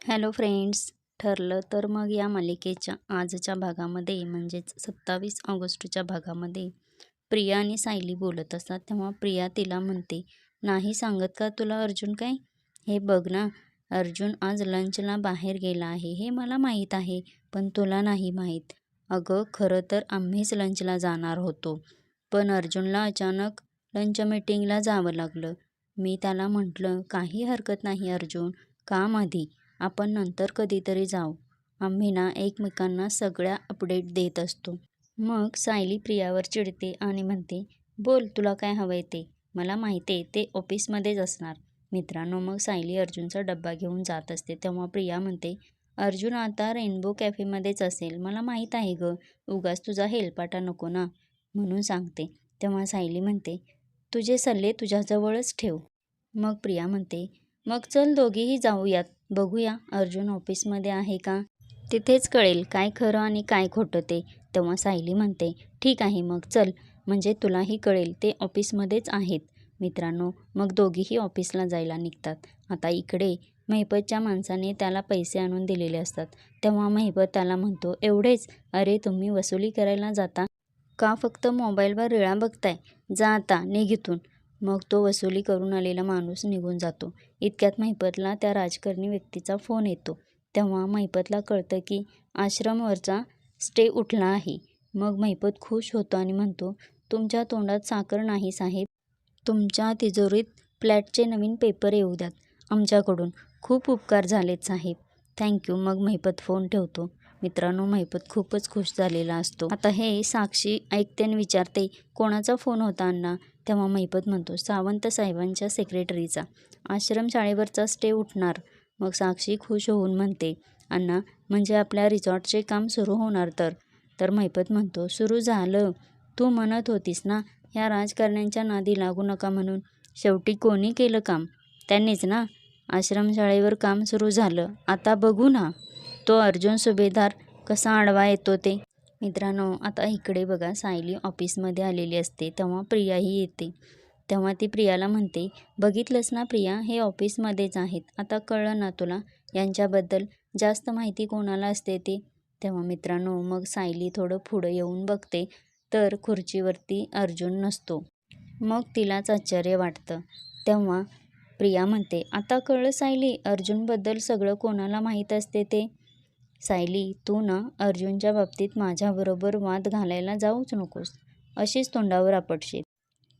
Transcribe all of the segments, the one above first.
Hello friends ठरलं तर मग या मालिकेच्या आजच्या भागामध्ये म्हणजेच सत्तावीस ऑगस्टच्या भागामध्ये प्रिया आणि सायली बोलत असतात. तेव्हा प्रिया तिला म्हणते नाही सांगत का तुला अर्जुन काय? हे बघ ना अर्जुन आज लंचला बाहेर गेला आहे. हे मला माहीत आहे पण तुला नाही माहीत. अगं खरं तर आम्हीच लंचला जाणार होतो. पण अर्जुनला अचानक लंच मीटिंगला जावं लागलं. मी त्याला म्हटलं काही हरकत नाही अर्जुन. काम आधी आपण नंतर कधीतरी जाऊ. आम्ही ना एकमेकांना सगळ्या अपडेट देत असतो. मग सायली प्रियावर चिडते आणि म्हणते बोल तुला काय हवं आहे ते? मला माहिती आहे ते ऑफिसमध्येच असणार. मित्रांनो मग सायली अर्जुनचा डब्बा घेऊन जात असते. तेव्हा प्रिया म्हणते अर्जुन आता रेनबो कॅफेमध्येच असेल. मला माहीत आहे गं. उगाच तुझा हेलपाटा नको ना? म्हणून सांगते. तेव्हा सायली म्हणते तुझे सल्ले तुझ्याजवळच ठेव. मग प्रिया म्हणते मग चल दोघेही जाऊयात. बघूया अर्जुन ऑफिसमध्ये आहे का? तिथेच कळेल काय खरं आणि काय खोटं ते. तेव्हा सायली म्हणते ठीक आहे मग चल. म्हणजे तुलाही कळेल ते ऑफिसमध्येच आहेत. मित्रांनो मग दोघीही ऑफिसला जायला निघतात. आता इकडे महिपतच्या माणसाने त्याला पैसे आणून दिलेले असतात. तेव्हा महिपत त्याला म्हणतो एवढेच? अरे तुम्ही वसुली करायला जाता? का फक्त मोबाईलवर रिळा बघताय? जा आता निघितून मग तो वसुली करून आलेला माणूस निघून जातो. इतक्यात महिपतला त्या राजकारणी व्यक्तीचा फोन येतो. तेव्हा महिपतला कळतं की आश्रमवरचा स्टे उठला आहे. मग महिपत खुश होतो आणि म्हणतो तुमच्या तोंडात साखर नाही साहेब. तुमच्या तिजोरीत फ्लॅटचे नवीन पेपर येऊ द्यात. आमच्याकडून खूप उपकार झालेत साहेब. थँक्यू. मग महिपत फोन ठेवतो. मित्रांनो महिपत खूपच खुश झालेला असतो. आता हे साक्षी ऐकते आणि विचारते कोणाचा फोन होता अण्णा? तेव्हा महिपत म्हणतो सावंत साहेबांच्या सेक्रेटरीचा आश्रमशाळेवरचा स्टे उठणार. मग साक्षी खुश होऊन म्हणते अण्णा म्हणजे आपल्या रिसॉर्टचे काम सुरू होणार तर? तर महिपत म्हणतो सुरू झालं. तू म्हणत होतीस ना ह्या राजकारण्यांच्या नादी लागू नका म्हणून. शेवटी कोणी केलं काम? त्यांनीच ना. आश्रमशाळेवर काम सुरू झालं. आता बघू ना. तो अर्जुन सुभेदार कसा आडवा येतो ते? मित्रांनो आता इकडे बघा सायली ऑफिसमध्ये आलेली असते तेव्हा प्रियाही येते. तेव्हा ती प्रियाला म्हणते बघितलंस ना प्रिया हे ऑफिसमध्येच आहेत. आता कळलं ना तुला यांच्याबद्दल जास्त माहिती कोणाला असते ती? तेव्हा मित्रांनो मग सायली थोडं पुढं येऊन बघते तर खुर्चीवरती अर्जुन नसतो. मग तिलाच आश्चर्य वाटतं. तेव्हा प्रिया म्हणते आता कळलं सायली अर्जुनबद्दल सगळं कोणाला माहीत असते ते? सायली तू ना अर्जुनच्या बाबतीत माझ्याबरोबर वाद घालायला जाऊच नकोस अशीच तोंडावर आपटशील.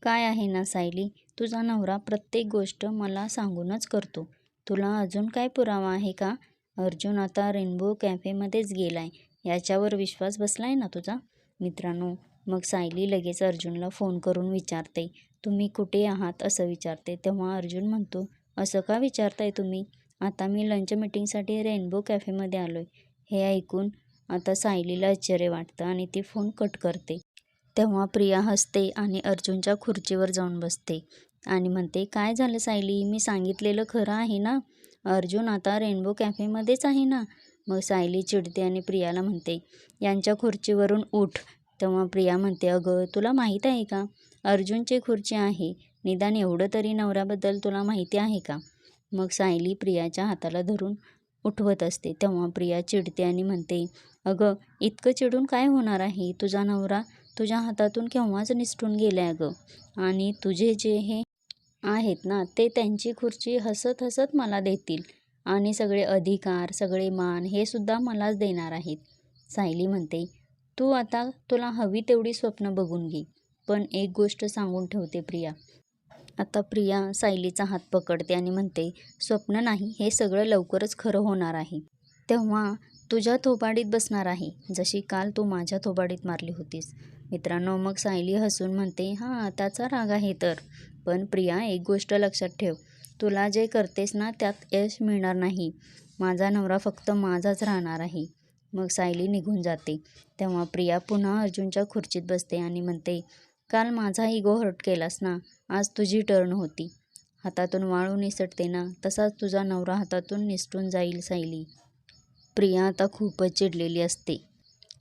काय आहे ना सायली तुझा नवरा प्रत्येक गोष्ट मला सांगूनच करतो. तुला अजून काय पुरावा आहे का? अर्जुन आता रेनबो कॅफेमध्येच गेलाय याच्यावर विश्वास बसलाय ना तुझा? मित्रांनो मग सायली लगेच अर्जुनला फोन करून विचारते तुम्ही कुठे आहात? असं विचारते. तेव्हा अर्जुन म्हणतो असं का विचारताय तुम्ही? आता मी लंच मीटिंगसाठी रेनबो कॅफेमध्ये आलो आहे हे ऐकून आता सायलीला आश्चर्य वाटतं आणि ती फोन कट करते. तेव्हा प्रिया हसते आणि अर्जुनच्या खुर्चीवर जाऊन बसते आणि म्हणते काय झालं सायली? मी सांगितलेलं खरं आहे ना? अर्जुन आता रेनबो कॅफेमध्येच आहे ना? मग सायली चिडते आणि प्रियाला म्हणते यांच्या खुर्चीवरून उठ. तेव्हा प्रिया म्हणते अगं तुला माहीत आहे का? अर्जुनची खुर्ची आहे. निदान एवढं तरी नवऱ्याबद्दल तुला माहिती आहे का? मग सायली प्रियाच्या हाताला धरून उठवत असते. तेव्हा प्रिया चिडते आणि म्हणते अगं इतकं चिडून काय होणार आहे? तुझा नवरा तुझ्या हातातून केव्हाच निसटून गेलाय अगं? आणि तुझे जे हे आहेत ना ते त्यांची खुर्ची हसत हसत मला देतील. आणि सगळे अधिकार सगळे मान हे सुद्धा मलाच देणार आहेत. सायली म्हणते तू आता तुला हवी तेवढी स्वप्न बघून घे. पण एक गोष्ट सांगून ठेवते प्रिया आता प्रिया सायलीचा हात पकडते आणि म्हणते स्वप्न नाही हे सगळं लवकरच खरं होणार आहे. तेव्हा तुझ्या थोबाडीत बसणार आहे जशी काल तू माझ्या थोबाडीत मारली होतीस. मित्रांनो मग सायली हसून म्हणते हां त्याचा राग आहे तर. पण प्रिया एक गोष्ट लक्षात ठेव. तुला जे करतेस ना त्यात यश मिळणार नाही. माझा नवरा फक्त माझाच राहणार आहे. मग सायली निघून जाते. तेव्हा प्रिया पुन्हा अर्जुनच्या खुर्चीत बसते आणि म्हणते काल माझा इगो हर्ट केलास ना? आज तुझी टर्न होती. हातातून वाळू निसटते ना तसाच तुझा नवरा हातातून निसटून जाईल सायली. प्रिया आता खूपच चिडलेली असते.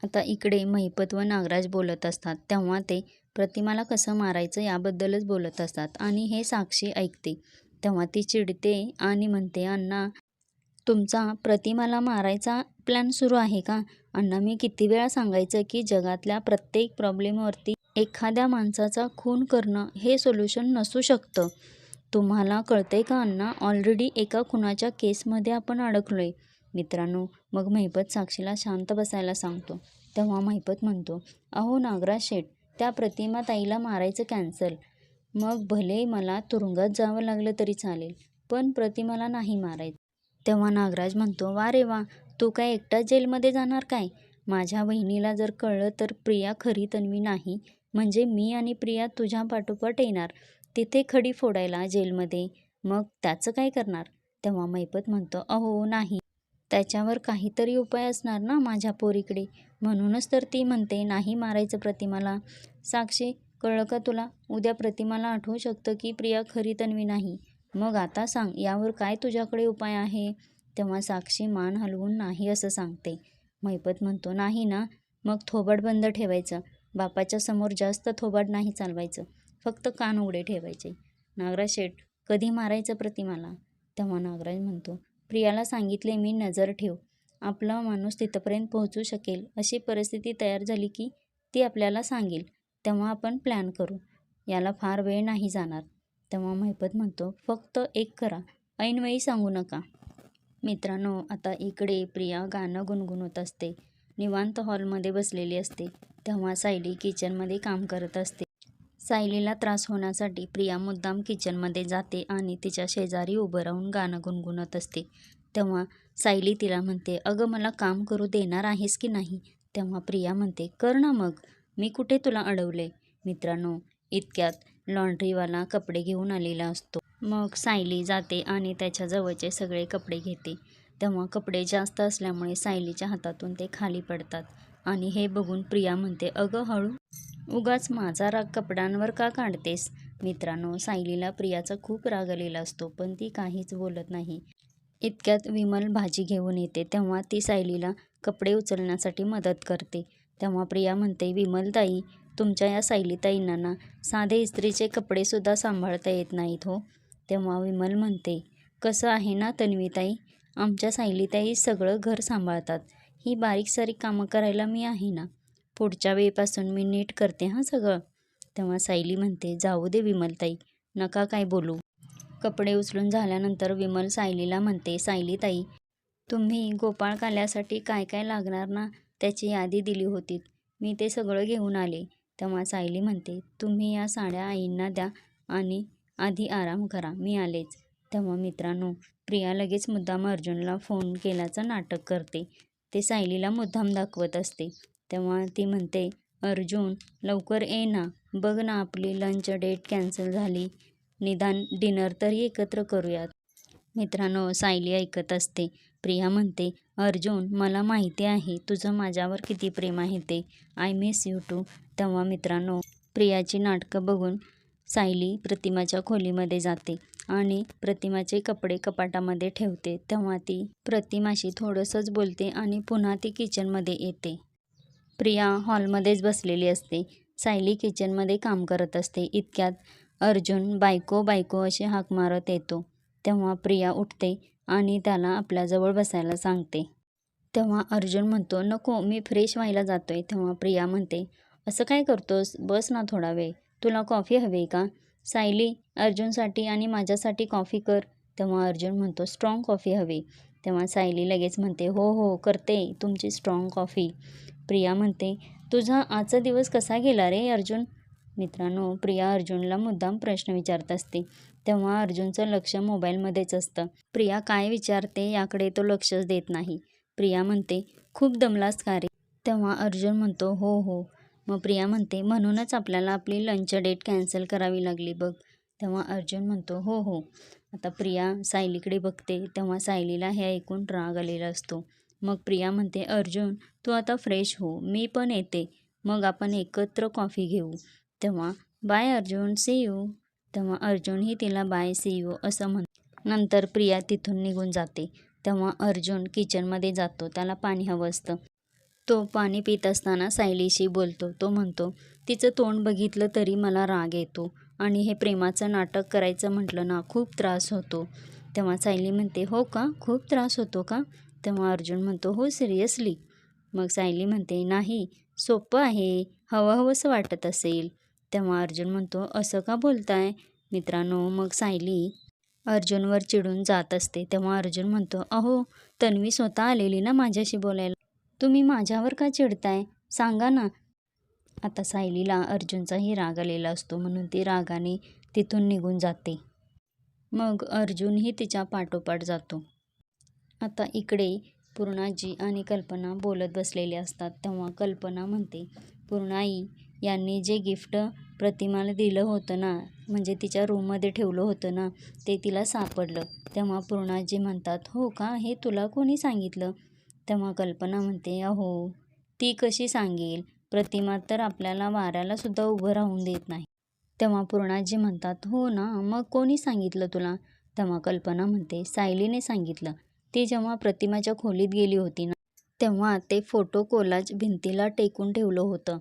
आता इकडे महिपत व नागराज बोलत असतात. तेव्हा ते प्रतिमाला कसं मारायचं याबद्दलच बोलत असतात आणि हे साक्षी ऐकते. तेव्हा ती चिडते आणि म्हणते अण्णा तुमचा प्रतिमाला मारायचा प्लॅन सुरू आहे का? अण्णा मी किती वेळा सांगायचं की जगातल्या प्रत्येक प्रॉब्लेमवरती एखाद्या माणसाचा खून करणं हे सोल्युशन नसू शकतं. तुम्हाला कळतंय का अण्णा? ऑलरेडी एका खुनाच्या केसमध्ये आपण अडकलो आहे मित्रांनो मग महिपत साक्षीला शांत बसायला सांगतो. तेव्हा महिपत म्हणतो अहो नागराज शेठ त्या प्रतिमा ताईला मारायचं कॅन्सल मग भले मला तुरुंगात जावं लागलं तरी चालेल पण प्रतिमाला नाही मारायचं. तेव्हा नागराज म्हणतो वा रे वा तू काय एकटाच जेलमध्ये जाणार काय? माझ्या बहिणीला जर कळलं तर प्रिया खरी तन्वी नाही म्हणजे मी आणि प्रिया तुझ्या पाठोपाठ येणार. तिथे खडी फोडायला जेलमध्ये. मग त्याचं काय करणार? तेव्हा मैपत म्हणतो अहो नाही. त्याच्यावर काहीतरी उपाय असणार ना माझ्या पोरीकडे. म्हणूनच तर ती म्हणते नाही मारायचं प्रतिमाला. साक्षी कळलं का तुला? उद्या प्रतिमाला आठवू शकतं की प्रिया खरी तन्वी नाही. मग आता सांग यावर काय तुझ्याकडे उपाय आहे? तेव्हा साक्षी मान हलवून नाही असं सांगते. मैपत म्हणतो नाही ना. मग थोबाड बंद ठेवायचं. बापाच्या समोर जास्त थोबाड नाही चालवायचं फक्त कान उघडे ठेवायचे. नागराज शेठ कधी मारायचं प्रतिमाला तेव्हा नागराज म्हणतो प्रियाला सांगितले मी नजर ठेव. आपला माणूस तिथंपर्यंत पोहोचू शकेल अशी परिस्थिती तयार झाली की ती आपल्याला सांगेल. तेव्हा आपण प्लॅन करू. याला फार वेळ नाही जाणार. तेव्हा महिपत म्हणतो फक्त एक करा. ऐनवेळी सांगू नका. मित्रांनो आता इकडे प्रिया गाणं गुणगुणत असते. निवांत हॉलमध्ये बसलेली असते. तेव्हा सायली किचनमध्ये काम करत असते. सायलीला त्रास होण्यासाठी प्रिया मुद्दाम किचनमध्ये जाते आणि तिच्या शेजारी उभं राहून गाणं गुणगुणत असते. तेव्हा सायली तिला म्हणते अगं मला काम करू देणार आहेस की नाही? तेव्हा प्रिया म्हणते कर ना मग. मी कुठे तुला अडवले मित्रांनो इतक्यात लॉन्ड्रीवाला कपडे घेऊन आलेला असतो. मग सायली जाते आणि त्याच्या जवळचे सगळे कपडे घेते. तेव्हा कपडे जास्त असल्यामुळे सायलीच्या हातातून ते खाली पडतात. आणि हे बघून प्रिया म्हणते अगं हळू उगाच माझा राग कपड्यांवर का काढतेस? मित्रांनो सायलीला प्रियाचा खूप राग आलेला असतो पण ती काहीच बोलत नाही. इतक्यात विमल भाजी घेऊन येते तेव्हा ती सायलीला कपडे उचलण्यासाठी मदत करते. तेव्हा प्रिया म्हणते विमलताई तुमच्या या सायलीताईंना ना साधे इस्त्रीचे कपडेसुद्धा सांभाळता येत नाहीत हो. तेव्हा विमल म्हणते कसं आहे ना तन्वीताई आमच्या सायलीताई सगळं घर सांभाळतात. ही बारीक सारीक कामं करायला मी आहे ना. पुढच्या वेळेपासून मी नीट करते हां सगळं. तेव्हा सायली म्हणते जाऊ दे विमलताई नका काय बोलू. कपडे उचलून झाल्यानंतर विमल सायलीला म्हणते सायलीताई तुम्ही गोपाळ काल्यासाठी काय काय लागणार ना त्याची यादी दिली होती. मी ते सगळं घेऊन आले. तेव्हा सायली म्हणते तुम्ही या साड्या आईंना द्या आणि आधी आराम करा मी आलेच. तेव्हा मित्रांनो प्रिया लगेच मुद्दाम अर्जुनला फोन केल्याचं नाटक करते. ते सायलीला मुद्दाम दाखवत असते. तेव्हा ती म्हणते अर्जुन लवकर ये ना. बघ ना आपली लंच डेट कॅन्सल झाली. निदान डिनर तरी एकत्र करूयात. मित्रांनो सायली ऐकत असते. प्रिया म्हणते अर्जुन मला माहिती आहे तुझं माझ्यावर किती प्रेम आहे ते. आय मिस यू टू तेव्हा मित्रांनो प्रियाची नाटकं बघून सायली प्रतिमाच्या खोलीमध्ये जाते आणि प्रतिमाचे कपडे कपाटामध्ये ठेवते. तेव्हा ती प्रतिमाशी थोडंसंच बोलते आणि पुन्हा ती किचनमध्ये येते. प्रिया हॉलमध्येच बसलेली असते. सायली किचनमध्ये काम करत असते. इतक्यात अर्जुन बायको बायको असे हाक मारत येतो. तेव्हा प्रिया उठते आणि त्याला आपल्याजवळ बसायला सांगते. तेव्हा अर्जुन म्हणतो नको मी फ्रेश व्हायला जातोय. तेव्हा प्रिया म्हणते असं काय करतोस? बस ना थोडा वेळ. तुला कॉफी हवी का? सायली अर्जुनसाठी आणि माझ्यासाठी कॉफी कर. तेव्हा अर्जुन म्हणतो स्ट्रॉंग कॉफी हवी. तेव्हा सायली लगेच म्हणते हो हो करते तुमची स्ट्रॉंग कॉफी प्रिया म्हणते तुझा आजचा दिवस कसा गेला रे अर्जुन? मित्रांनो प्रिया अर्जुनला मुद्दाम प्रश्न विचारत असते. तेव्हा अर्जुनचं लक्ष मोबाईलमध्येच असतं. प्रिया काय विचारते याकडे तो लक्षच देत नाही. प्रिया म्हणते खूप दमलास का रे? तेव्हा अर्जुन म्हणतो हो हो. मग प्रिया म्हणते म्हणूनच आपल्याला आपली लंच डेट कॅन्सल करावी लागली बघ. तेव्हा अर्जुन म्हणतो हो हो. आता प्रिया सायलीकडे बघते तेव्हा सायलीला हे ऐकून राग आलेला असतो. मग प्रिया म्हणते अर्जुन तू आता फ्रेश हो मी पण येते. मग आपण एकत्र कॉफी घेऊ. तेव्हा बाय अर्जुन सी यू तेव्हा अर्जुनही तिला बाय सी यू असं म्हण नंतर प्रिया तिथून निघून जाते. तेव्हा अर्जुन किचनमध्ये जातो त्याला पाणी हवं असतं. तो पाणी पित असताना सायलीशी बोलतो. तो म्हणतो तिचं तोंड बघितलं तरी मला राग येतो आणि हे प्रेमाचं नाटक करायचं म्हटलं ना खूप त्रास होतो. तेव्हा सायली म्हणते हो का? खूप त्रास होतो का? तेव्हा अर्जुन म्हणतो हो सिरियसली. मग सायली म्हणते नाही सोपं आहे. हवं हवंसं वाटत असेल. तेव्हा अर्जुन म्हणतो असं का बोलताय? मित्रांनो मग सायली अर्जुनवर चिडून जात असते. तेव्हा अर्जुन म्हणतो अहो तन्वी स्वतः आलेली ना माझ्याशी बोलायला? तुम्ही माझ्यावर का चिडताय? सांगा ना. आता सायलीला अर्जुनचाही राग आलेला असतो म्हणून ती रागाने तिथून निघून जाते. मग अर्जुनही तिच्या पाठोपाठ जातो. आता इकडे पूर्णाजी आणि कल्पना बोलत बसलेले असतात तेव्हा कल्पना म्हणते पूर्णाई यांनी जे गिफ्ट प्रतिमाला दिलं होतं ना म्हणजे तिच्या रूममध्ये ठेवलं होतं ना ते तिला सापडलं. तेव्हा पूर्णाजी म्हणतात हो का? हे तुला कोणी सांगितलं? तेव्हा कल्पना म्हणते अहो ती कशी सांगेल? प्रतिमा तर आपल्याला वाऱ्याला सुद्धा उभं राहून देत नाही. तेव्हा पूर्णाजी म्हणतात हो ना मग कोणी सांगितलं तुला? तेव्हा कल्पना म्हणते सायलीने सांगितलं. ती जेव्हा प्रतिमाच्या खोलीत गेली होती ना तेव्हा ते फोटो कोलाज भिंतीला टेकून ठेवलं होतं.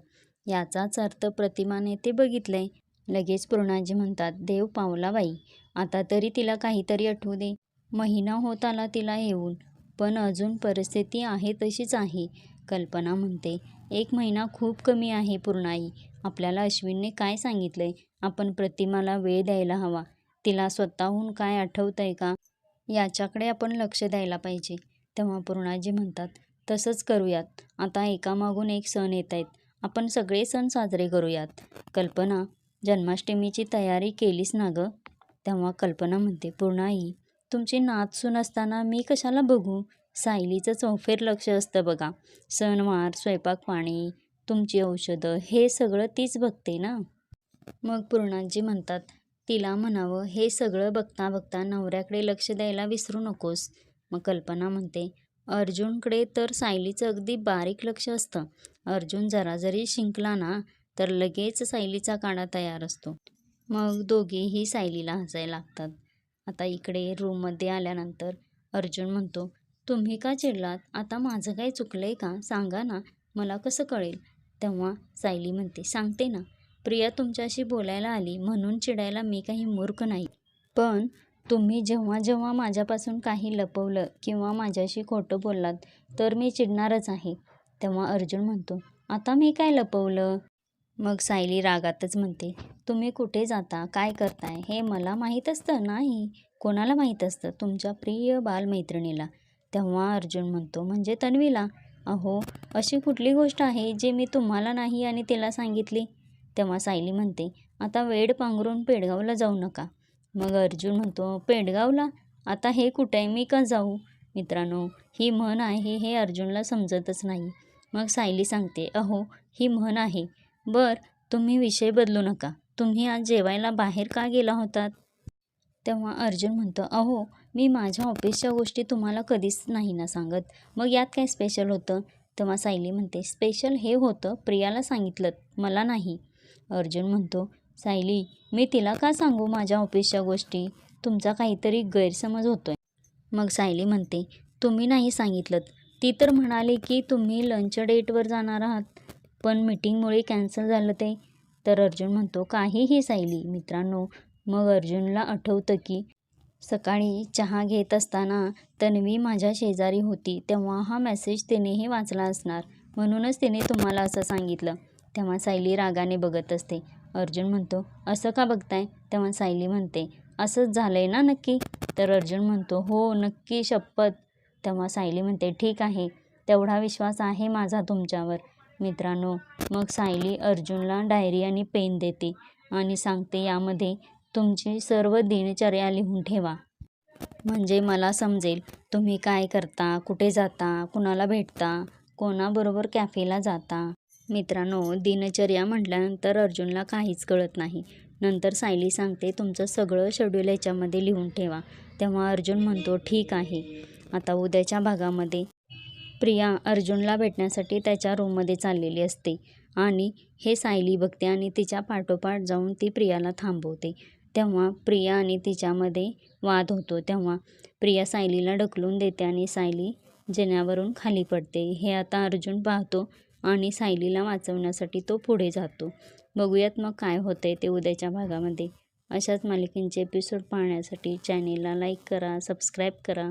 याचाच अर्थ प्रतिमाने ते बघितलंय. लगेच पूर्णाजी म्हणतात देव पावला बाई आता तरी तिला काहीतरी आठवू दे. महिना होत आला तिला येऊन. पण अजून परिस्थिती आहे तशीच आहे. कल्पना म्हणते एक महिना खूप कमी आहे पूर्णाई. आपल्याला अश्विनने काय सांगितलंय? आपण प्रतिमाला वेळ द्यायला हवा. तिला स्वतःहून काय आठवतंय का? याच्याकडे आपण लक्ष द्यायला पाहिजे. तेव्हा पूर्णाजी म्हणतात तसंच करूयात. आता एकामागून एक सण येत आहेत. आपण सगळे सण साजरे करूयात. कल्पना जन्माष्टमीची तयारी केलीस ना गं? तेव्हा कल्पना म्हणते पूर्णाई तुमची नाचसून असताना मी कशाला बघू? सायलीचं चौफेर लक्ष असतं बघा. सणवार स्वयंपाक पाणी तुमची औषधं हे सगळं तीच बघते ना? मग पूर्णाजी म्हणतात तिला म्हणावं हे सगळं बघता बघता नवऱ्याकडे लक्ष द्यायला विसरू नकोस. मग कल्पना म्हणते अर्जुनकडे तर सायलीचं अगदी बारीक लक्ष असतं. अर्जुन जरा जरी शिंकला ना तर लगेच सायलीचा काढा तयार असतो. मग दोघेही सायलीला हसायला लागतात. आता इकडे रूममध्ये आल्यानंतर अर्जुन म्हणतो तुम्ही का चिडलात? आता माझं काय चुकलं आहे का? सांगा ना मला कसं कळेल? तेव्हा सायली म्हणते सांगते ना. प्रिया तुमच्याशी बोलायला आली म्हणून चिडायला मी काही मूर्ख नाही. पण तुम्ही जेव्हा जेव्हा माझ्यापासून काही लपवलं किंवा माझ्याशी खोटं बोललात तर मी चिडणारच आहे. तेव्हा अर्जुन म्हणतो आता मी काय लपवलं? मग सायली रागातच म्हणते तुम्ही कुठे जाता? काय करताय? हे मला माहीत असतं? नाही. कोणाला माहीत असतं? तुमच्या प्रिय बालमैत्रिणीला. तेव्हा अर्जुन म्हणतो म्हणजे तन्वीला? अहो अशी कुठली गोष्ट आहे जी मी तुम्हाला नाही आणि तिला सांगितली? तेव्हा सायली म्हणते आता वेड पांघरून पेडगावला जाऊ नका. मग अर्जुन म्हणतो पेडगावला? आता हे कुठे? आहे मी का जाऊ? मित्रांनो ही म्हण आहे हे अर्जुनला समजतच नाही. मग सायली सांगते अहो ही म्हण आहे. बर तुम्ही विषय बदलू नका. तुम्ही आज जेवायला बाहेर का गेला होतात? तेव्हा अर्जुन म्हणतो अहो मी माझ्या ऑफिसच्या गोष्टी तुम्हाला कधीच नाही ना सांगत. मग यात काय स्पेशल होतं? तेव्हा सायली म्हणते स्पेशल हे होतं प्रियाला सांगितलं मला नाही. अर्जुन म्हणतो सायली मी तिला का सांगू माझ्या ऑफिसच्या गोष्टी? तुमचा काहीतरी गैरसमज होतोय. मग सायली म्हणते तुम्ही नाही सांगितलं ती तर म्हणाली की तुम्ही लंच डेटवर जाणार आहात. पण मीटिंगमुळे कॅन्सल झालं ते. तर अर्जुन म्हणतो काहीही सायली मित्रांनो. मग अर्जुनला आठवतं की सकाळी चहा घेत असताना तन्वी माझ्या शेजारी होती तेव्हा हा मेसेज तिनेही वाचला असणार. म्हणूनच तिने तुम्हाला असं सांगितलं. तेव्हा सायली रागाने बघत असते. अर्जुन म्हणतो असं का बघताय? तेव्हा सायली म्हणते असंच झालंय ना नक्की? तर अर्जुन म्हणतो हो नक्की शपथ. तेव्हा सायली म्हणते ठीक आहे. तेवढा विश्वास आहे माझा तुमच्यावर. मित्रांनो मग सायली अर्जुनला डायरी आणि पेन देते आणि सांगते यामध्ये तुमची सर्व दिनचर्या लिहून ठेवा. म्हणजे मला समजेल तुम्ही काय करता कुठे जाता कुणाला भेटता कोणाबरोबर कॅफेला जाता. मित्रांनो दिनचर्या म्हटल्यानंतर अर्जुनला काहीच कळत नाही. नंतर सायली सांगते तुमचं सगळं शेड्यूल याच्यामध्ये लिहून ठेवा. तेव्हा अर्जुन म्हणतो ठीक आहे. आता उद्याच्या भागामध्ये प्रिया अर्जुनला भेटण्यासाठी त्याच्या रूममध्ये चाललेली असते आणि हे सायली बघते आणि तिच्या पाठोपाठ जाऊन ती प्रियाला थांबवते. तेव्हा प्रिया आणि तिच्यामध्ये वाद होतो. तेव्हा प्रिया सायलीला ढकलून देते आणि सायली जिन्यावरून खाली पडते. हे आता अर्जुन पाहतो आणि सायलीला वाचवण्यासाठी तो पुढे जातो. बघूयात मग काय होतंय ते उद्याच्या भागामध्ये. अशाच मालिकेंचे एपिसोड पाहण्यासाठी चॅनेलला लाईक करा सबस्क्राईब करा.